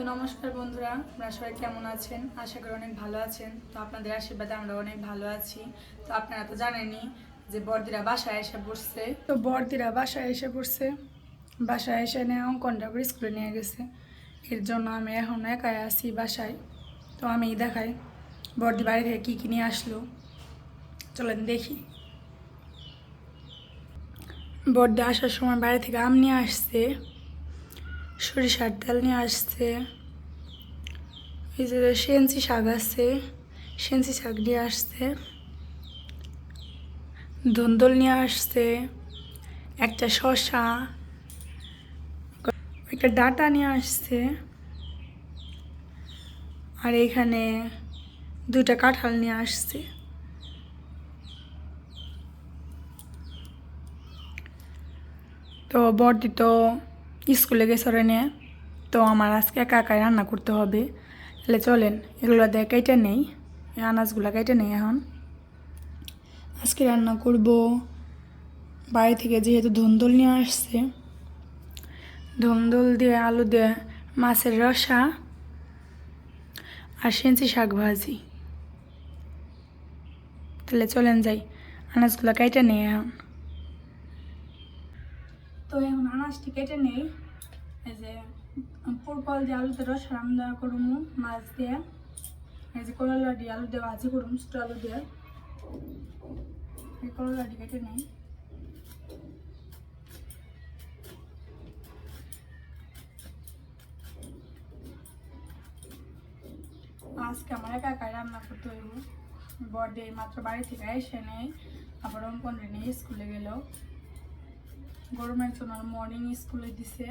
তো নমস্কার বন্ধুরা, আপনারা সবাই কেমন আছেন? আশা করি অনেক ভালো আছেন। তো আপনাদের আশীর্বাদে আমরা অনেক ভালো আছি। তো আপনারা তো জানেনই যে বর্দিরা বাসায় এসে পড়ছে তো বর্দিরা বাসায় এসে পড়ছে বাসায় এসে নিয়ে অঙ্কনটা করে স্কুলে নিয়ে গেছে। এর জন্য আমি এখন একাই আছি বাসায়। তো আমি দেখাই, বর্দি বাড়ি থেকে কী কী নিয়ে আসলো। চলেন দেখি। বর্দি আসার সময় বাড়ি থেকে আম নিয়ে আসছে। সরিষার তেল নিয়ে আসছে। এই যে সেন্সি শাক আছে সেন্সি শাক নিয়ে আসছে। ধুন্দল নিয়ে আসছে, একটা শশা একটা ডাটা নিয়ে আসছে। আর এখানে দুইটা কাঁঠাল নিয়ে আসছে। তো বর্দি তো স্কুলে গেছে ওরা নিয়ে তো আমার আজকে একাই রান্না করতে হবে। তাহলে চলেন, এগুলো দিয়ে কেটে নেই। আনাজগুলো কেটে নেই এখন। আজকে রান্না করব। বাড়ি থেকে যেহেতু ধুন্দল নিয়ে আসছে, ধুন্দল দিয়ে আলু দিয়ে মাছের রসা আর সেঞ্চি শাক ভাজি। তাহলে চলেন যাই, আনাজগুলো কেটে নেই এখন। তো এখন আনাজটি কেটে নেই। এই যে পরপল দিয়ে আলুতে রস রান্না করুম, মাছ দিয়ে। এই যে করলা দিয়ে আলু দিয়ে ভাজি করুম, ছোটো আলু দিয়ে। এই করলাটি কেটে নেই। আজকে আমার একা একাই রান্না করতে হইব। মাত্র বাড়ি থেকে এসে নেই, আবার অঙ্কন নিয়ে স্কুলে গেল। গরমের জন্য মর্নিং স্কুলে দিছে।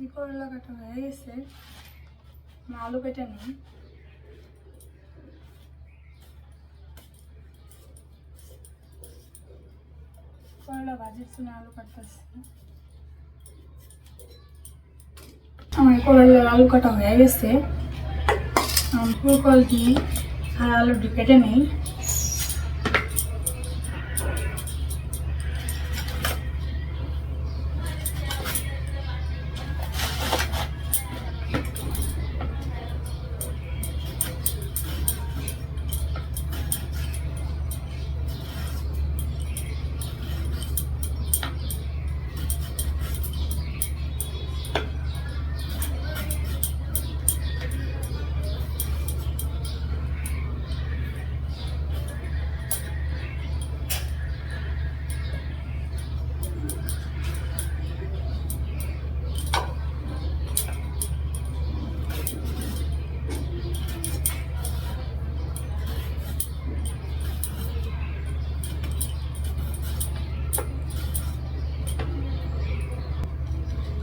এই করলা কাটা হয়ে গেছে? আলু কেটে নিই করলা ভাজির জন্য আলু কাটতেছি। আমার করলার আলু কাটা হয়ে গেছে। দিই আর আলু কেটে নেই।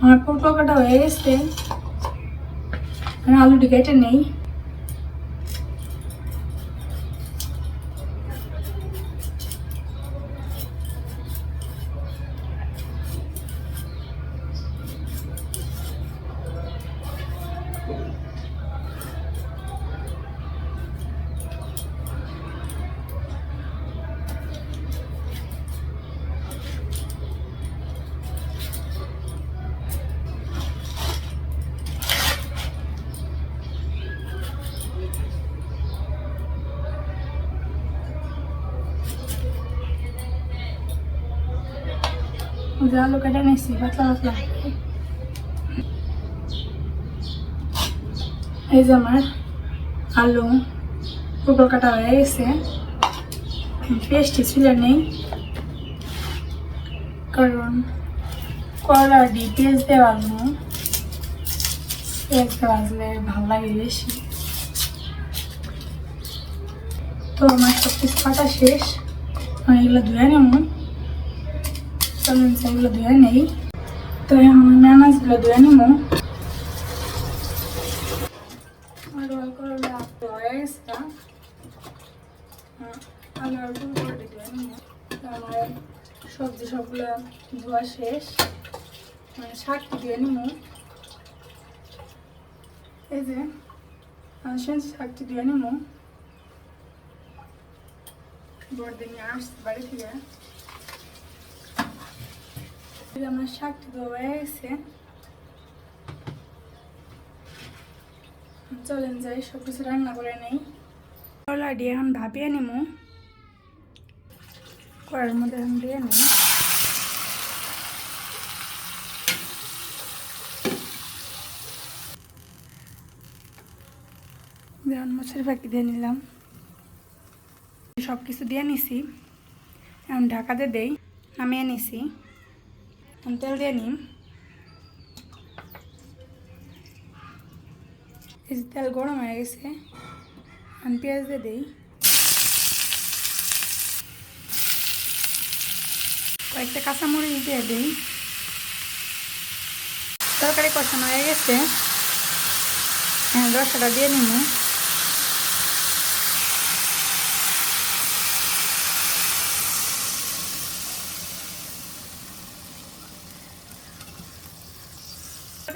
আমার ফুলকল কাটা হয়ে গেছে। আমি আলুটি কেটে নেই। যে আলু কেটে নিয়েছি পাতলা এই যে আমার আলু পুকুর কাটা হয়ে গেছে পেস্টই ছিল নেই কারণ কলা দিয়ে পেঁয়াজ দিয়ে বাজবো পেঁয়াজ দিয়ে বাজলে ভালো লাগে বেশি তো আমার সব কিছু কাটা শেষ আমি এগুলো ধুয়ে নেব চলুন সেগুলো ধুয়ে নেই। তো এখন আমি আনাজগুলো ধুয়ে নেব। আর অল করে হয়ে গেছে। আমি অল্প করে ধুয়ে নেব। আমার সবজি সবগুলো ধোয়া শেষ। মানে শাকটি ধুয়ে নেব। এই যে, আমি সেন্স শাকটি ধুয়ে নেব। বড়দিন আসছে বাড়ি থেকে। আমার শাকটি হয়ে গেছে, চলেন যাই সব কিছু রান্না করে নেই। দিয়ে এখন ভাপিয়ে নিমু। করার মধ্যে এখন দিয়ে নিই। যেমন মাছের পাখি দিয়ে নিলাম। সব কিছু দিয়ে নিছি। এখন ঢাকাতে দেই, নামিয়ে নিছি। তেল দিয়ে নিই এই তেল গরম হয়ে গেছে এখন পেঁয়াজ দিয়ে দিই কয়েকটা কাঁচামরিচ দিয়ে দিই। তরকারি কষানো হয়ে গেছে। হ্যাঁ রসাটা দিয়ে নিব।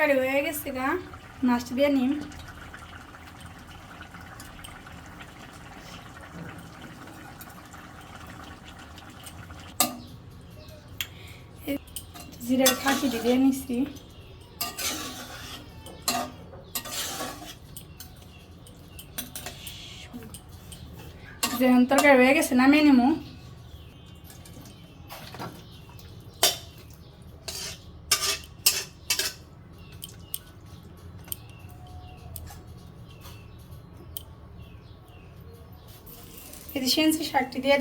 তরকারি হয়ে গেছে গা। মাছটা দিয়ে নিম। জিরার খাসি দিয়ে নিছি। তরকারি হয়ে গেছে, নামিয়ে নিমু। যে সেন্সি দিয়ে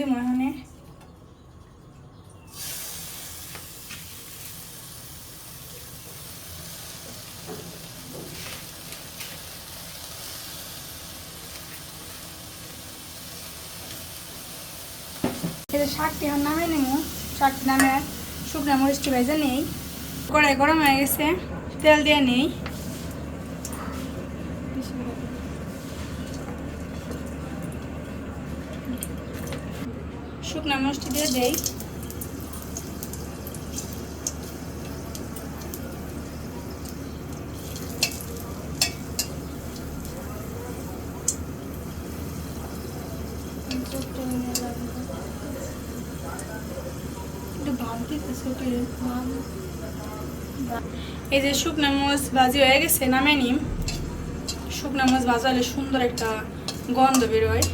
এই যে শাকটি এখন নামে নেব। শাকটি নামে শুকনো মরিচটি ভেজে নেই। কড়াই গরম হয়ে গেছে, তেল দিয়ে নেই। শুকনো মরিচটি দিয়ে দেই। এই যে শুকনো মরিচ ভাজি হয়ে গেছে নামে নিম। শুকনো মরিচ ভাজা সুন্দর একটা গন্ধ বেরোয়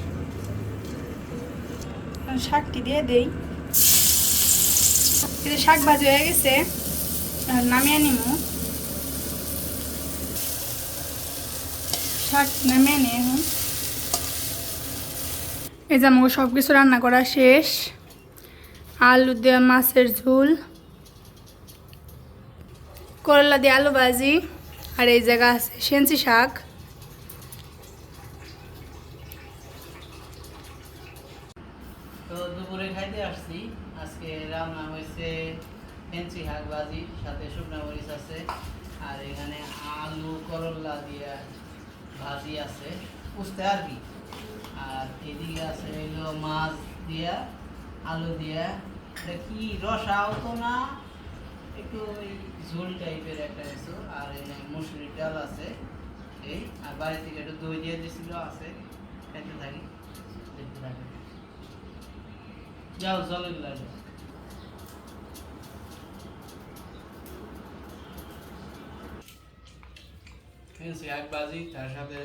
শাকটি দিয়ে দেই। যে শাক ভাজি হয়ে গেছে আর নামিয়ে নিম। শাক নামিয়ে নিই এখন। এই যে আমাকে সব কিছু রান্না করা শেষ। আলু দিয়ে মাছের ঝোল। করলা দিয়ে আলু ভাজি। আর এই জায়গা আছে সেঞ্চি শাক তো দুপুরে খাইতে আসছি আজকে রান্না হয়েছে ফেন্সি ভাজি সাথে শুকনো মরিচ আছে, আর এখানে আলু করলা দিয়ে ভাজি আছে উঠতে আর কি। আর এদিকে আছে হইল মাছ দিয়া, আলু দিয়া। এটা কি রসাও তো না একটু ওই ঝোল টাইপের একটা কিছু? আর এখানে মুসুরির ডাল আছে, এই, আর বাড়ি থেকে একটু দই দিয়ে দিছিল, আছে, খাইতে থাকি, দেখতে থাকি। যাও, জলের লাগে ফেন্সি এক বাজি, তার সাথে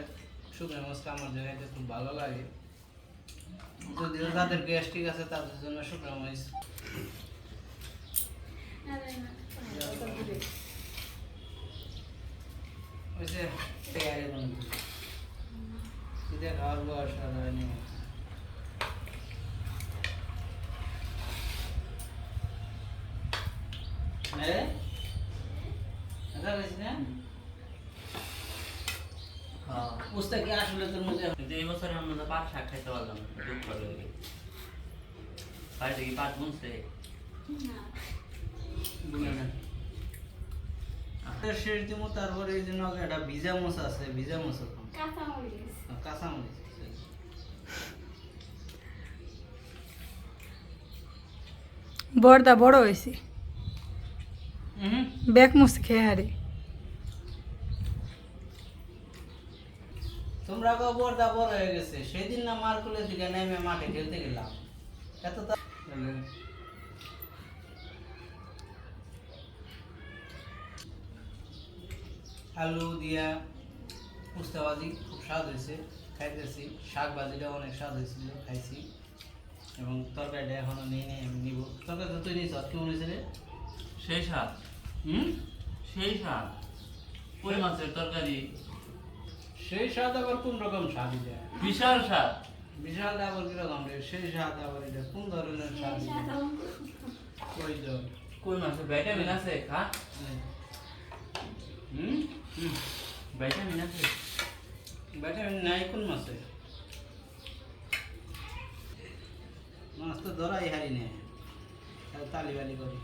আমার খুব ভালো লাগে। আছে, তাদের জন্য শুকনো মরিচ। ওই যে বন্ধু খাওয়ার বয়স হয়নি হ্যাঁ এটা কইছি না হ্যাঁ বুঝতে কি আসলে তোর মধ্যে কিন্তু এই বছর আমরা পাট শাক খাইতে পারলাম দুঃখ লাগে। বাড়িতে কি পাট বুনছে? বুঝে না। শেষ দিমো তারপরে এই জন্য একটা ভিজা মশা আছে ভিজা মশা কাঁচা মরিচ বড়দা বড় হয়েছে। হুম। ব্যাগ মুছে খেয়ে হারে। তোমরা গোবর বড় হয়ে গেছে। সেদিন না মার মারকুলের দিকে নেমে মাঠে খেলতে গেলাম। এত আলু দিয়া পুস্তা ভাজি খুব স্বাদ হয়েছে খাইতেছি। শাক ভাজিটা অনেক স্বাদ হয়েছিল খাইছি। এবং তরকারিটা এখনও নেই নেই আমি নিব। তরকারি তো তৈরি স্বাদ কেমন হয়েছে রে? সেই স্বাদ। হুম? সেই স্বাদ। কই মাছের তরকারি? সেই স্বাদ আবার কোন রকম স্বাদ এটা? বিশাল স্বাদ। বিশাল আবার কীরকম রে? সেই স্বাদ আবার এটা কোন ধরনের স্বাদ? ওই তো। কই মাছের ভিটামিন আছে খা। হুম? হুম। ভিটামিন আছে। ব্যাটারি নাই কোন মাছে? মাছ তো ধরাই হারি নে। তালি বালি করি।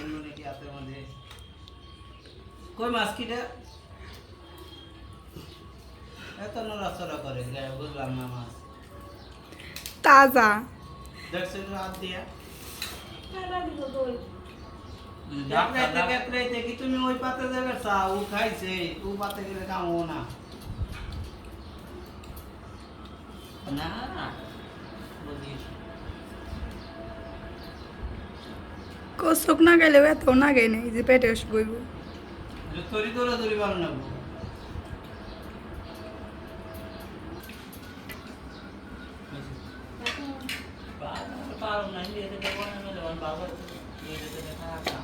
অন্য নাকি হাতের মধ্যে। কই মাছ কিটা? এত নড়াচড়া করে বুঝলাম না মাছ। তাজা। দেখছেন রাত দিয়া? তুমি ওই পাতে যাবে? চা ও খাইছে ও পাতে গেলে কামো না। না গেলেও এত না গে নেই যে পেটে বইব তরি তোরা তরি ভালো না পারো না নিয়ে যেতে পারো না যখন বাবা নিয়ে যেতে দেখা আসা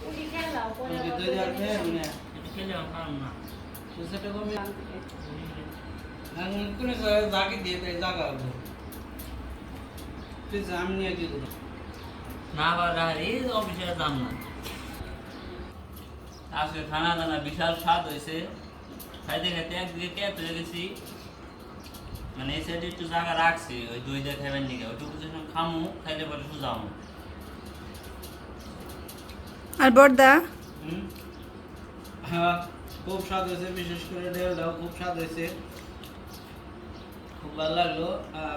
দুই হাজার খেয়ে মানে এটা খেলে আমার পারো না সেটা কমে আমি কোনো জাগে দিয়ে দেয় জাগা হব তুই জাম নিয়ে কি করব না পারা এই অফিসে যাম না আজকে খানা দানা বিশাল স্বাদ হয়েছে খাইতে খাইতে একদিকে ক্যাপ হয়ে গেছি মানে এই সাইডে একটু জায়গা রাখছি ওই দুই দিয়ে খাইবেন দিকে ওইটুকু যখন খামু খাইলে পরে সুজামু আর বর্দা? হ্যাঁ খুব স্বাদ হয়েছে বিশেষ করে ঢেলটাও খুব স্বাদ হয়েছে। খুব ভালো লাগল। আর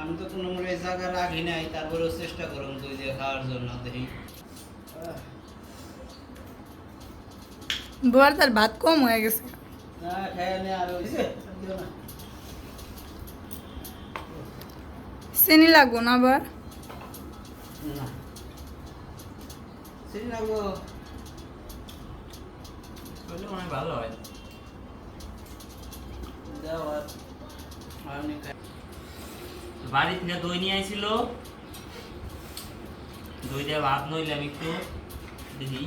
আমি তো কোনো মনে জায়গা রাখি নাই তারপরেও চেষ্টা করুন দুই দিয়ে খাওয়ার জন্য দেখি। বর্দার ভাত কম হয়ে গেছে। না আর হয়েছে না। চিনি লাগবো না আবার? না। সেই লাগবো। করলে অনেক ভালো হয়। দাও আর আমি খাই। বাড়ি থেকে দই নিয়ে আইছিল। দই দিয়ে ভাত নইলাম একটু। দেখি।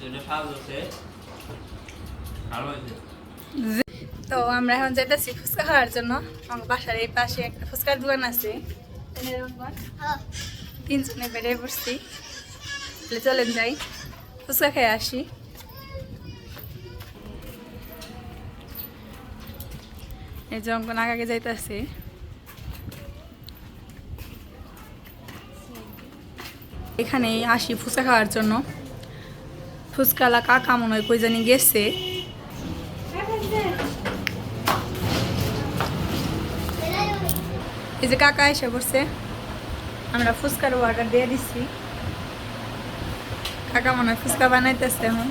যেটা স্বাদ হচ্ছে ভালো হয়েছে তো আমরা এখন যেতেছি ফুচকা খাওয়ার জন্য। আমার বাসার এই পাশে একটা ফুচকার দোকান আছে। তিনজনে বেড়ে তাহলে চলেন যাই। ফুচকা খেয়ে আসি। এই যে অঙ্কন আগে যাইতেছে। এখানে আসি ফুচকা খাওয়ার জন্য। ফুচকালা কাকা মনে হয় কই জানি গেছে। এই যে কাকা এসে বসছে। আমরা ফুচকার অর্ডার দিয়ে দিচ্ছি কাকা মনে হয় ফুচকা বানাইতেছে এখন।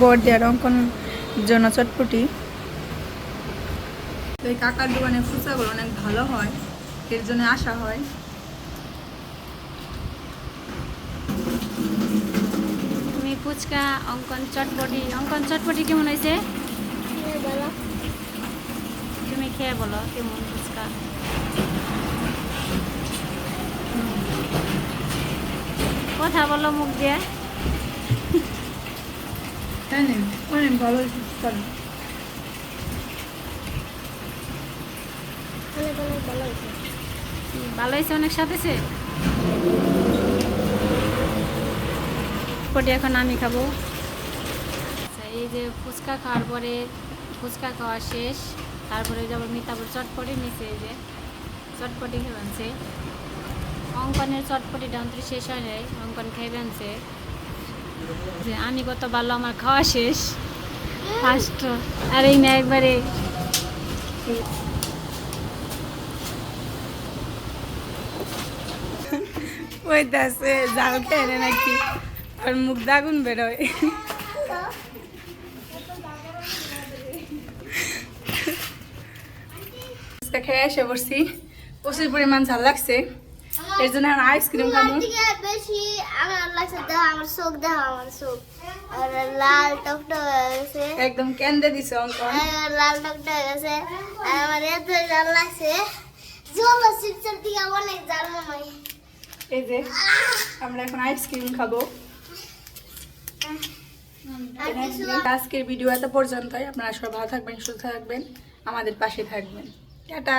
বর দেওয়ার অঙ্কন জন্য চটপটি। তো এই কাকার দোকানে ফুচাগুলো অনেক ভালো হয় এর জন্য আসা হয়। তুমি ফুচকা অঙ্কন চটপটি অঙ্কন চটপটি কেমন হয়েছে? তুমি খেয়ে বলো কেমন ফুচকা? কথা বলো মুখ দিয়ে। হ্যাঁ নে, অনেক ভালো হয়েছে ফুচকাটা। ভালো হয়েছে অনেক হয়েছে পটি এখন আমি খাব এই যে ফুচকা খাওয়ার পরে ফুচকা খাওয়া শেষ তারপরে যাব মিতাপুর চটপটি নিচে এই যে চটপটি খেয়ে আনছে। অঙ্কনের চটপটিটা অন্তত শেষ হয় নাই অঙ্কন খেয়ে আনছে। যে আমি কত ভালো, আমার খাওয়া শেষ। ফার্স্ট আর এই না একবারে। জাল নাকি? আর মুখ দাগুন বেরোয়। খেয়ে এসে পড়ছি। প্রচুর পরিমাণ ঝাল লাগছে। এর জন্য এখন আইসক্রিম খাব। বেশি আমার লাগছে দেখো আমার চোখ দেখো আমার চোখ। আর লাল টকটক হয়ে গেছে। একদম কেন্দ্রে দিছে অঙ্কন। আর লাল টকটক হয়ে গেছে। আর আমার এত জাল লাগছে। জল শিবচার দিকে অনেক জাল মনে এই যে আমরা এখন আইসক্রিম খাব। আজকের ভিডিও এত পর্যন্তই। আপনারা সবাই ভালো থাকবেন সুস্থ থাকবেন আমাদের পাশে থাকবেন। টাটা।